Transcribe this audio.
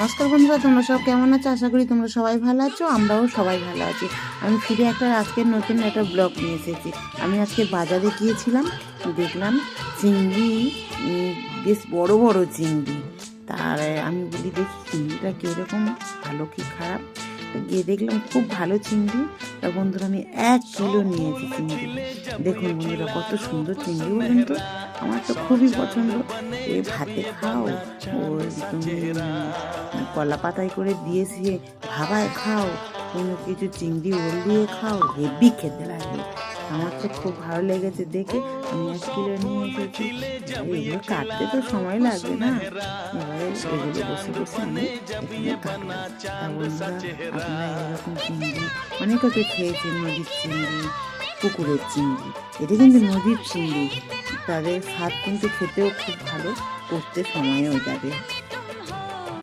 নমস্কার বন্ধুরা, তোমরা সব কেমন আছো? আশা করি তোমরা সবাই ভালো আছো, আমরাও সবাই ভালো আছি। আমি ফিরে একটা আজকের নতুন একটা ব্লগ নিয়ে এসেছি। আমি আজকে বাজারে গিয়েছিলাম, দেখলাম চিংড়ি বেশ বড় বড় চিংড়ি। তার, আমি বলি, দেখি, চিংড়িটা কীরকম ভালো কি খারাপ? গিয়ে দেখলাম খুব ভালো চিংড়ি। তা বন্ধুরা, আমি এক কিলো নিয়েছি চিংড়ি। দেখুন বন্ধুরা, কত সুন্দর চিংড়ি। বলুন তো আমার তো খুবই পছন্দ। এ ভাতে খাও ওই তুমি কলা পাতায় করে দিয়েছি ভাবায় খাও, কোনো কিছু চিংড়ি ওল দিয়ে খাও হেভি খেতে লাগে। আমার তো খুব ভালো লেগেছে দেখে। আমি এক কিলো নিয়ে এসেছি। এগুলো কাটতে তো সময় লাগবে না। এবারে এগুলো বসে বসে চিংড়ি, অনেকে তো খেয়েছেন নদীর চিংড়ি, পুকুরের চিংড়ি। এটা কিন্তু নদীর চিংড়ি। তাদের স্বাদ কিন্তু খেতেও খুব ভালো, করতে সময়ও যাবে।